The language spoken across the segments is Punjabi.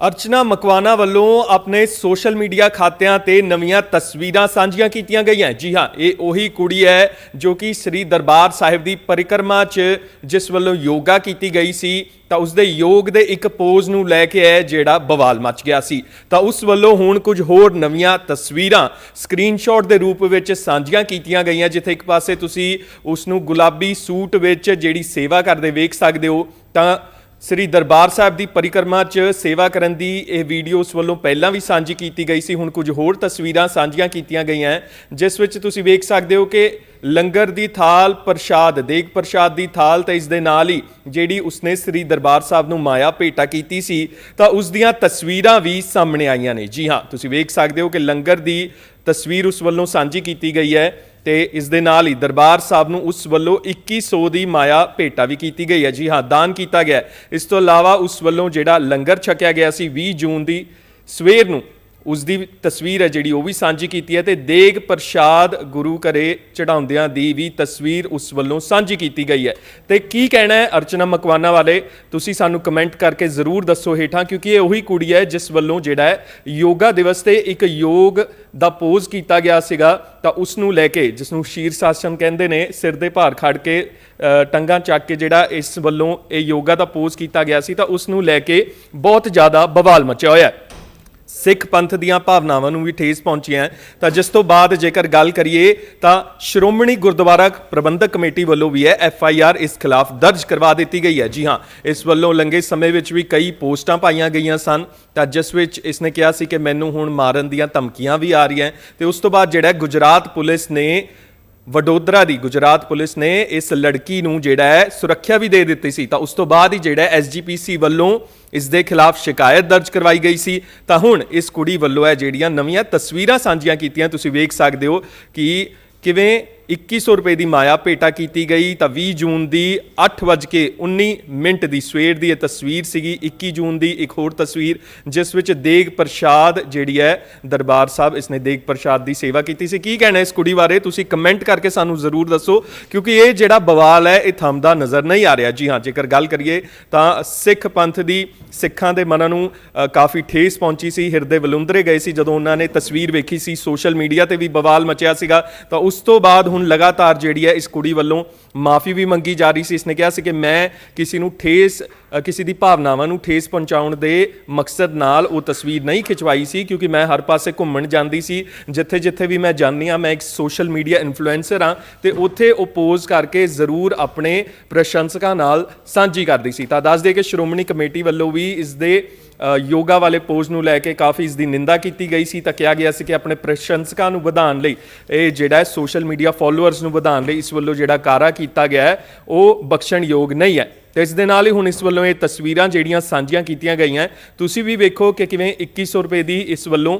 ਅਰਚਨਾ ਮਕਵਾਨਾ ਵੱਲੋਂ ਆਪਣੇ ਸੋਸ਼ਲ ਮੀਡੀਆ ਖਾਤਿਆਂ ਤੇ ਨਵੀਆਂ ਤਸਵੀਰਾਂ ਸਾਂਝੀਆਂ ਕੀਤੀਆਂ ਗਈਆਂ। ਜੀ ਹਾਂ, ਇਹ ਉਹੀ ਕੁੜੀ ਹੈ ਜੋ ਕਿ ਸ੍ਰੀ ਦਰਬਾਰ ਸਾਹਿਬ ਦੀ ਪਰਿਕਰਮਾ 'ਚ ਜਿਸ ਵੱਲੋਂ ਯੋਗਾ ਕੀਤੀ ਗਈ ਸੀ, ਤਾਂ ਉਸ ਦੇ ਯੋਗ ਦੇ ਇੱਕ ਪੋਜ਼ ਨੂੰ ਲੈ ਕੇ ਹੈ ਜਿਹੜਾ ਬਵਾਲ ਮਚ ਗਿਆ ਸੀ। ਤਾਂ ਉਸ ਵੱਲੋਂ ਹੁਣ ਕੁਝ ਹੋਰ ਨਵੀਆਂ ਤਸਵੀਰਾਂ ਸਕਰੀਨਸ਼ਾਟ ਦੇ ਰੂਪ ਵਿੱਚ ਸਾਂਝੀਆਂ ਕੀਤੀਆਂ ਗਈਆਂ, ਜਿੱਥੇ ਇੱਕ ਪਾਸੇ ਤੁਸੀਂ ਉਸ ਨੂੰ ਗੁਲਾਬੀ ਸੂਟ ਵਿੱਚ ਜਿਹੜੀ ਸੇਵਾ ਕਰਦੇ ਵੇਖ ਸਕਦੇ ਹੋ, ਤਾਂ ਸ੍ਰੀ ਦਰਬਾਰ ਸਾਹਿਬ ਦੀ ਪਰਿਕਰਮਾ 'ਚ ਸੇਵਾ ਕਰਨ ਦੀ ਇਹ ਵੀਡੀਓ ਉਸ ਵੱਲੋਂ ਪਹਿਲਾਂ ਵੀ ਸਾਂਝੀ ਕੀਤੀ ਗਈ ਸੀ, ਹੁਣ ਕੁਝ ਹੋਰ ਤਸਵੀਰਾਂ ਸਾਂਝੀਆਂ ਕੀਤੀਆਂ ਗਈਆਂ ਜਿਸ ਵਿੱਚ ਤੁਸੀਂ ਵੇਖ ਸਕਦੇ ਹੋ ਕਿ ਲੰਗਰ ਦੀ ਥਾਲ ਪ੍ਰਸ਼ਾਦ, ਦੇਗ ਪ੍ਰਸ਼ਾਦ ਦੀ ਥਾਲ ਤੇ ਇਸ ਦੇ ਨਾਲ ਹੀ ਜਿਹੜੀ ਉਸਨੇ ਸ੍ਰੀ ਦਰਬਾਰ ਸਾਹਿਬ ਨੂੰ ਮਾਇਆ ਭੇਟਾ ਕੀਤੀ ਸੀ, ਤਾਂ ਉਸ ਦੀਆਂ ਤਸਵੀਰਾਂ ਵੀ ਸਾਹਮਣੇ ਆਈਆਂ ਨੇ। ਜੀ ਹਾਂ, ਤੁਸੀਂ ਵੇਖ ਸਕਦੇ ਹੋ ਕਿ ਲੰਗਰ ਦੀ ਤਸਵੀਰ ਉਸ ਵੱਲੋਂ ਸਾਂਝੀ ਕੀਤੀ ਗਈ ਹੈ। ਤੇ ਇਸ ਦੇ ਨਾਲ ਹੀ ਦਰਬਾਰ ਸਾਹਿਬ ਨੂੰ ਉਸ ਵੱਲੋਂ 2100 ਦੀ ਮਾਇਆ ਭੇਟਾ ਵੀ ਕੀਤੀ ਗਈ ਹੈ। ਜੀ ਹਾਂ, ਦਾਨ ਕੀਤਾ ਗਿਆ ਇਸ ਤੋਂ ਇਲਾਵਾ ਉਸ ਵੱਲੋਂ ਜਿਹੜਾ ਲੰਗਰ ਛਕਿਆ ਗਿਆ ਸੀ 20 ਜੂਨ ਦੀ ਸਵੇਰ ਨੂੰ ਉਸ ਦੀ ਤਸਵੀਰ ਹੈ ਜਿਹੜੀ ਉਹ ਵੀ ਸਾਂਝੀ ਕੀਤੀ ਹੈ ਤੇ ਦੇਗ ਪ੍ਰਸ਼ਾਦ ਗੁਰੂ ਘਰੇ ਚੜਾਉਂਦਿਆਂ ਦੀ ਵੀ ਤਸਵੀਰ ਉਸ ਵੱਲੋਂ ਸਾਂਝੀ ਕੀਤੀ ਗਈ ਹੈ। ਤੇ ਕੀ ਕਹਿਣਾ ਹੈ ਅਰਚਨਾ ਮਕਵਾਨਾ ਵਾਲੇ? ਤੁਸੀਂ ਸਾਨੂੰ ਕਮੈਂਟ ਕਰਕੇ ਜ਼ਰੂਰ ਦੱਸੋ ਹੇਠਾਂ ਕਿਉਂਕਿ ਇਹ ਉਹੀ ਕੁੜੀ ਹੈ ਜਿਸ ਵੱਲੋਂ ਜਿਹੜਾ ਹੈ ਯੋਗਾ ਦਿਵਸ ਤੇ ਇੱਕ ਯੋਗ ਦਾ ਪੋਜ਼ ਕੀਤਾ ਗਿਆ ਸੀਗਾ। ਤਾਂ ਉਸ ਨੂੰ ਲੈ ਕੇ ਜਿਸ ਨੂੰ ਸ਼ੀਰ ਸਾਸਨ ਕਹਿੰਦੇ ਨੇ ਸਿਰ ਦੇ ਭਾਰ ਖੜ ਕੇ ਅ, ਟੰਗਾਂ ਚੱਕ ਕੇ ਜਿਹੜਾ ਇਸ ਵੱਲੋਂ ਇਹ ਯੋਗਾ ਦਾ ਪੋਜ਼ ਕੀਤਾ ਗਿਆ ਸੀ ਤਾਂ ਉਸ ਨੂੰ ਲੈ ਕੇ ਬਹੁਤ ਜ਼ਿਆਦਾ ਬਵਾਲ ਮਚਿਆ ਹੋਇਆ ਹੈ। ਸਿੱਖ ਪੰਥ ਦੀਆਂ ਭਾਵਨਾਵਾਂ ਨੂੰ ਵੀ ਠੇਸ ਪਹੁੰਚੀਆਂ ਹੈ। ਤਾਂ ਜਿਸ ਤੋਂ ਬਾਅਦ ਜੇਕਰ ਗੱਲ ਕਰੀਏ, ਤਾਂ ਸ਼੍ਰੋਮਣੀ ਗੁਰਦੁਆਰਾ ਪ੍ਰਬੰਧਕ ਕਮੇਟੀ ਵੱਲੋਂ ਵੀ ਹੈ ਐਫ ਆਈ ਆਰ ਇਸ ਖਿਲਾਫ ਦਰਜ ਕਰਵਾ ਦਿੱਤੀ ਗਈ ਹੈ। ਜੀ ਹਾਂ, ਇਸ ਵੱਲੋਂ ਲੰਗੇ ਸਮੇਂ ਵਿੱਚ ਵੀ ਕਈ ਪੋਸਟਾਂ ਪਾਈਆਂ ਗਈਆਂ ਸਨ। ਤਾਂ ਜਿਸ ਵਿੱਚ ਇਸ ਨੇ ਕਿਹਾ ਸੀ ਕਿ ਮੈਨੂੰ ਹੁਣ ਮਾਰਨ ਦੀਆਂ ਧਮਕੀਆਂ ਵੀ ਆ ਰਹੀਆਂ ਤੇ ਉਸ ਤੋਂ ਬਾਅਦ ਜਿਹੜਾ ਗੁਜਰਾਤ ਪੁਲਿਸ ਨੇ ਵਡੋਦਰਾ ਦੀ ਗੁਜਰਾਤ ਪੁਲਿਸ ਨੇ ਇਸ ਲੜਕੀ ਨੂੰ ਜਿਹੜਾ ਹੈ ਸੁਰੱਖਿਆ ਵੀ ਦੇ ਦਿੱਤੀ ਸੀ। ਤਾਂ ਉਸ ਤੋਂ ਬਾਅਦ ਹੀ ਜਿਹੜਾ ਐਸਜੀਪੀਸੀ ਵੱਲੋਂ ਇਸ ਦੇ ਖਿਲਾਫ ਸ਼ਿਕਾਇਤ ਦਰਜ ਕਰਵਾਈ ਗਈ ਸੀ। ਤਾਂ ਹੁਣ ਇਸ ਕੁੜੀ ਵੱਲੋਂ ਹੈ ਜਿਹੜੀਆਂ ਨਵੀਆਂ ਤਸਵੀਰਾਂ ਸਾਂਝੀਆਂ ਕੀਤੀਆਂ, ਤੁਸੀਂ ਵੇਖ ਸਕਦੇ ਹੋ ਕਿ ਕਿਵੇਂ 2100 ਰੁਪਏ ਦੀ ਮਾਇਆ ਭੇਟਾ ਕੀਤੀ ਗਈ ਤਾਂ 20 ਜੂਨ ਦੀ 8:19 ਮਿੰਟ ਦੀ ਸਵੇਰ ਦੀ ਇਹ ਤਸਵੀਰ ਸੀਗੀ। 21 ਜੂਨ ਦੀ ਇੱਕ ਹੋਰ ਤਸਵੀਰ, ਜਿਸ ਵਿੱਚ ਦੇਗ ਪ੍ਰਸ਼ਾਦ ਜਿਹੜੀ ਹੈ, ਦਰਬਾਰ ਸਾਹਿਬ ਇਸਨੇ ਦੇਗ ਪ੍ਰਸ਼ਾਦ ਦੀ ਸੇਵਾ ਕੀਤੀ ਸੀ। ਕੀ ਕਹਿਣਾ ਇਸ ਕੁੜੀ ਬਾਰੇ? ਤੁਸੀਂ ਕਮੈਂਟ ਕਰਕੇ ਸਾਨੂੰ ਜ਼ਰੂਰ ਦੱਸੋ, ਕਿਉਂਕਿ ਇਹ ਜਿਹੜਾ ਬਵਾਲ ਹੈ, ਇਹ ਥੰਮਦਾ ਨਜ਼ਰ ਨਹੀਂ ਆ ਰਿਹਾ। ਜੀ ਹਾਂ, ਜੇਕਰ ਗੱਲ ਕਰੀਏ ਤਾਂ ਸਿੱਖ ਪੰਥ ਦੀ ਸਿੱਖਾਂ ਦੇ ਮਨਾਂ ਨੂੰ ਕਾਫੀ ਠੇਸ ਪਹੁੰਚੀ ਸੀ, ਹਿਰਦੇ ਬਲੁੰਦਰੇ ਗਏ ਸੀ। ਜਦੋਂ ਉਹਨਾਂ ਨੇ ਤਸਵੀਰ ਵੇਖੀ ਸੀ, ਸੋਸ਼ਲ ਮੀਡੀਆ ਤੇ ਵੀ ਬਵਾਲ ਮਚਿਆ ਸੀਗਾ, ਤਾਂ ਉਸ ਤੋਂ ਬਾਅਦ ਹੁਣ ਲਗਾਤਾਰ ਜਿਹੜੀ ਹੈ ਇਸ ਕੁੜੀ ਵੱਲੋਂ ਮਾਫੀ ਵੀ ਮੰਗੀ ਜਾ ਰਹੀ ਸੀ। ਇਸਨੇ ਕਿਹਾ ਸੀ ਕਿ ਮੈਂ ਕਿਸੇ ਨੂੰ ਠੇਸ ਕਿਸੇ ਦੀ ਭਾਵਨਾਵਾਂ ਨੂੰ ਠੇਸ ਪਹੁੰਚਾਉਣ ਦੇ ਮਕਸਦ ਨਾਲ ਉਹ ਤਸਵੀਰ ਨਹੀਂ ਖਿਚਵਾਈ ਸੀ, ਕਿਉਂਕਿ ਮੈਂ ਹਰ ਪਾਸੇ ਘੁੰਮਣ ਜਾਂਦੀ ਸੀ। ਜਿੱਥੇ ਜਿੱਥੇ ਵੀ ਮੈਂ ਜਾਂਦੀ ਹਾਂ, ਮੈਂ ਇੱਕ ਸੋਸ਼ਲ ਮੀਡੀਆ ਇਨਫਲੂਐਂਸਰ ਹਾਂ ਤੇ ਉੱਥੇ ਉਹ ਪੋਜ਼ ਕਰਕੇ ਜ਼ਰੂਰ ਆਪਣੇ ਪ੍ਰਸ਼ੰਸਕਾਂ ਨਾਲ ਸਾਂਝੀ ਕਰਦੀ ਸੀ। ਤਾਂ ਦੱਸ ਦੇ ਕਿ ਸ਼੍ਰੋਮਣੀ ਕਮੇਟੀ ਵੱਲੋਂ ਵੀ ਇਸ ਦੇ ਯੋਗਾ ਵਾਲੇ ਪੋਜ਼ ਨੂੰ ਲੈ ਕੇ ਕਾਫੀ ਇਸ ਦੀ ਨਿੰਦਾ ਕੀਤੀ ਗਈ ਸੀ ਤਾਂ ਕਿਹਾ ਗਿਆ ਸੀ ਕਿ ਆਪਣੇ ਪ੍ਰਸ਼ੰਸਕਾਂ ਨੂੰ ਵਧਾਉਣ ਲਈ, ਇਹ ਜਿਹੜਾ ਹੈ ਸੋਸ਼ਲ ਮੀਡੀਆ ਫਾਲੋਅਰਸ ਨੂੰ ਵਧਾਉਣ ਲਈ ਇਸ ਵੱਲੋਂ ਜਿਹੜਾ ਕਾਰਾ ਕੀਤਾ ਗਿਆ ਹੈ, ਉਹ ਬਖਸ਼ਣਯੋਗ ਨਹੀਂ ਹੈ। ਤੇ ਇਸ ਦੇ ਨਾਲ ਹੀ ਹੁਣ ਇਸ ਵੱਲੋਂ ਇਹ ਤਸਵੀਰਾਂ ਜਿਹੜੀਆਂ ਸਾਂਝੀਆਂ ਕੀਤੀਆਂ ਗਈਆਂ ਤੁਸੀਂ ਵੀ ਵੇਖੋ ਕਿ ਕਿਵੇਂ 2100 ਰੁਪਏ ਦੀ ਇਸ ਵੱਲੋਂ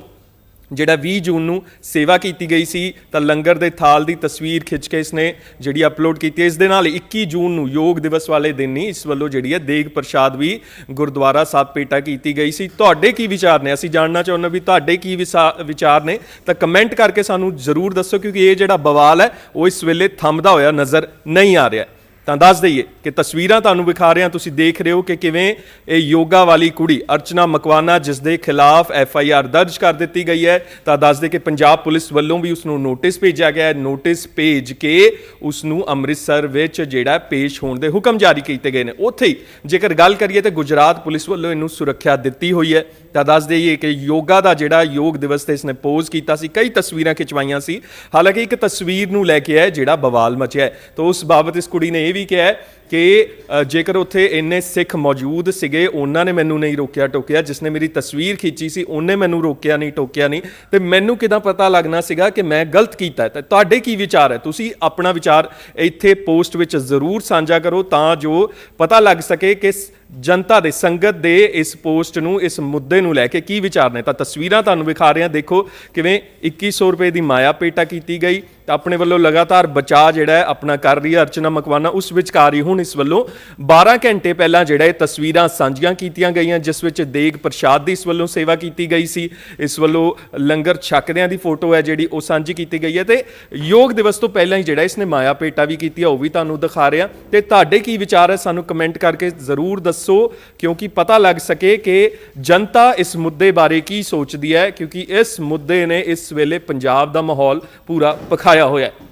ਜਿਹੜਾ 20 ਜੂਨ ਨੂੰ ਸੇਵਾ ਕੀਤੀ ਗਈ ਸੀ, ਤਾਂ ਲੰਗਰ ਦੇ ਥਾਲ ਦੀ ਤਸਵੀਰ ਖਿੱਚ ਕੇ ਇਸਨੇ ਜਿਹੜੀ ਅਪਲੋਡ ਕੀਤੀ ਹੈ, ਇਸ ਦੇ ਨਾਲ 21 ਜੂਨ ਨੂੰ ਯੋਗ ਦਿਵਸ ਵਾਲੇ ਦਿਨ ਹੀ ਇਸ ਵੱਲੋਂ ਜਿਹੜੀ ਹੈ ਦੇਗ ਪ੍ਰਸ਼ਾਦ ਵੀ ਗੁਰਦੁਆਰਾ ਸਾਹਿਬ ਭੇਟਾ ਕੀਤੀ ਗਈ ਸੀ। ਤੁਹਾਡੇ ਕੀ ਵਿਚਾਰ ਨੇ? ਅਸੀਂ ਜਾਣਨਾ ਚਾਹੁੰਦੇ ਵੀ ਤੁਹਾਡੇ ਕੀ ਵਿਸਾ- ਵਿਚਾਰ ਨੇ। ਤਾਂ ਕਮੈਂਟ ਕਰਕੇ ਸਾਨੂੰ ਜ਼ਰੂਰ ਦੱਸੋ, ਕਿਉਂਕਿ ਇਹ ਜਿਹੜਾ ਬਵਾਲ ਹੈ, ਉਹ ਇਸ ਵੇਲੇ ਥੰਮਦਾ ਹੋਇਆ ਨਜ਼ਰ ਨਹੀਂ ਆ ਰਿਹਾ। ਤਾਂ ਦੱਸ ਦਈਏ ਕਿ ਤਸਵੀਰਾਂ ਤੁਹਾਨੂੰ ਵਿਖਾ ਰਹੇ ਹਾਂ। ਤੁਸੀਂ ਦੇਖ ਰਹੇ ਹੋ ਕਿ ਕਿਵੇਂ ਇਹ ਯੋਗਾ ਵਾਲੀ ਕੁੜੀ ਅਰਚਨਾ ਮਕਵਾਨਾ, ਜਿਸ ਦੇ ਖਿਲਾਫ ਐਫ ਆਈ ਆਰ ਦਰਜ ਕਰ ਦਿੱਤੀ ਗਈ ਹੈ, ਤਾਂ ਦੱਸ ਦੇ ਕਿ ਪੰਜਾਬ ਪੁਲਿਸ ਵੱਲੋਂ ਵੀ ਉਸ ਨੂੰ ਨੋਟਿਸ ਭੇਜਿਆ ਗਿਆ ਹੈ। ਨੋਟਿਸ ਭੇਜ ਕੇ ਉਸ ਨੂੰ ਅੰਮ੍ਰਿਤਸਰ ਵਿੱਚ ਜਿਹੜਾ ਪੇਸ਼ ਹੋਣ ਦੇ ਹੁਕਮ ਜਾਰੀ ਕੀਤੇ ਗਏ ਨੇ। ਉੱਥੇ ਹੀ ਜੇਕਰ ਗੱਲ ਕਰੀਏ ਤਾਂ ਗੁਜਰਾਤ ਪੁਲਿਸ ਵੱਲੋਂ ਇਹਨੂੰ ਸੁਰੱਖਿਆ ਦਿੱਤੀ ਹੋਈ ਹੈ। ਤਾਂ ਦੱਸ ਦਈਏ ਕਿ ਯੋਗਾ ਦਾ ਜਿਹੜਾ ਯੋਗ ਦਿਵਸ ਤੇ ਇਸਨੇ ਪੋਜ਼ ਕੀਤਾ ਸੀ, ਕਈ ਤਸਵੀਰਾਂ ਖਿਚਵਾਈਆਂ ਸੀ। ਹਾਲਾਂਕਿ ਇੱਕ ਤਸਵੀਰ ਨੂੰ ਲੈ ਕੇ ਹੈ ਜਿਹੜਾ ਬਵਾਲ ਮਚਿਆ ਹੈ। ਤਾਂ ਉਸ ਬਾਬਤ ਇਸ ਕੁੜੀ ਨੇ ਇਹ ਵੀ ਕਿਹਾ ਹੈ ਕਿ ਜੇਕਰ ਉੱਥੇ ਇੰਨੇ ਸਿੱਖ ਮੌਜੂਦ ਸੀਗੇ, ਉਹਨਾਂ ਨੇ ਮੈਨੂੰ ਨਹੀਂ ਰੋਕਿਆ ਟੋਕਿਆ। ਜਿਸਨੇ ਮੇਰੀ ਤਸਵੀਰ ਖਿੱਚੀ ਸੀ, ਉਹਨੇ ਮੈਨੂੰ ਰੋਕਿਆ ਨਹੀਂ, ਟੋਕਿਆ ਨਹੀਂ। ਤੇ ਮੈਨੂੰ ਕਿਦਾਂ ਪਤਾ ਲੱਗਣਾ ਸੀਗਾ ਕਿ ਮੈਂ ਗਲਤ ਕੀਤਾ ਤਾਂ ਤੁਹਾਡੇ ਕੀ ਵਿਚਾਰ ਹੈ? ਤੁਸੀਂ ਆਪਣਾ ਵਿਚਾਰ ਇੱਥੇ ਪੋਸਟ ਵਿੱਚ ਜ਼ਰੂਰ ਸਾਂਝਾ ਕਰੋ ਤਾਂ ਜੋ ਪਤਾ ਲੱਗ ਸਕੇ ਕਿ ਜਨਤਾ ਦੇ ਸੰਗਤ ਦੇ ਇਸ ਪੋਸਟ ਨੂੰ, ਇਸ ਮੁੱਦੇ ਨੂੰ ਲੈ ਕੇ ਕੀ ਵਿਚਾਰ ਨੇ। ਤਾਂ ਤਸਵੀਰਾਂ ਤੁਹਾਨੂੰ ਵਿਖਾ ਰਹੇ ਹਾਂ ਦੇਖੋ ਕਿਵੇਂ 2100 ਰੁਪਏ ਦੀ ਮਾਇਆ ਪੇਟਾ ਕੀਤੀ ਗਈ। ਤਾਂ ਆਪਣੇ ਵੱਲੋਂ ਲਗਾਤਾਰ ਬਚਾਅ ਜਿਹੜਾ ਆਪਣਾ ਕਰ ਰਹੀ ਹੈ ਅਰਚਨਾ ਮਕਵਾਨਾ, ਉਸ ਵਿਚਕਾਰ ਹੀ ਹੁਣ ਇਸ ਵੱਲੋਂ 12 ਘੰਟੇ ਪਹਿਲਾਂ ਜਿਹੜਾ ਇਹ ਤਸਵੀਰਾਂ ਸਾਂਝੀਆਂ ਕੀਤੀਆਂ ਗਈਆਂ, ਜਿਸ ਵਿੱਚ ਦੇਗ ਪ੍ਰਸ਼ਾਦ ਦੀ ਇਸ ਵੱਲੋਂ ਸੇਵਾ ਕੀਤੀ ਗਈ ਸੀ। ਇਸ ਵੱਲੋਂ ਲੰਗਰ ਛਕਦਿਆਂ ਦੀ ਫੋਟੋ ਹੈ ਜਿਹੜੀ ਉਹ ਸਾਂਝੀ ਕੀਤੀ ਗਈ ਹੈ ਤੇ ਯੋਗ ਦਿਵਸ ਤੋਂ ਪਹਿਲਾਂ ਹੀ ਜਿਹੜਾ ਇਸਨੇ ਮਾਇਆ ਪੇਟਾ ਵੀ ਕੀਤੀ ਹੈ ਉਹ ਵੀ ਤੁਹਾਨੂੰ ਦਿਖਾ ਰਿਹਾ। ਤੇ ਤੁਹਾਡੇ ਕੀ ਵਿਚਾਰ ਹੈ? ਸਾਨੂੰ ਕਮੈਂਟ ਕਰਕੇ ਜ਼ਰੂਰ ਦੱਸੋ, ਕਿਉਂਕਿ ਪਤਾ ਲੱਗ ਸਕੇ ਕਿ ਜਨਤਾ ਇਸ ਮੁੱਦੇ ਬਾਰੇ ਕੀ ਸੋਚਦੀ ਹੈ, ਕਿਉਂਕਿ ਇਸ ਮੁੱਦੇ ਨੇ ਇਸ ਵੇਲੇ ਪੰਜਾਬ ਦਾ ਮਾਹੌਲ ਪੂਰਾ ਪਖਾਇਆ ਹੋਇਆ ਹੈ।